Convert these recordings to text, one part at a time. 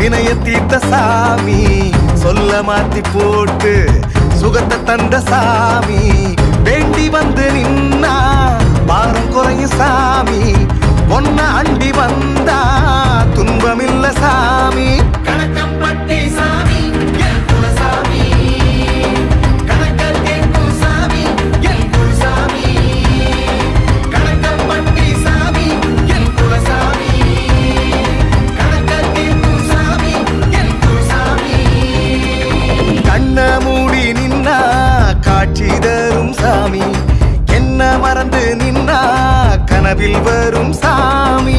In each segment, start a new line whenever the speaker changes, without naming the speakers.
வினைய தீர்த்த சாமி சொல்ல மாத்தி போட்டு சுகத்தை தந்த சாமி. வேண்டி வந்து நின்னா பாரம் குறையும் சாமி. ஒன்ன அண்டி வந்து மறந்து நின்னா கனவில் வரும் சாமி.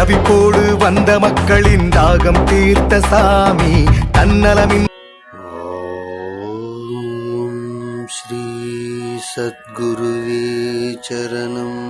தவிப்போடு வந்த மக்களின் தாகம் தீர்த்த சாமி. தன்னலமின்
ஸ்ரீ சத்குருவே சரணம்.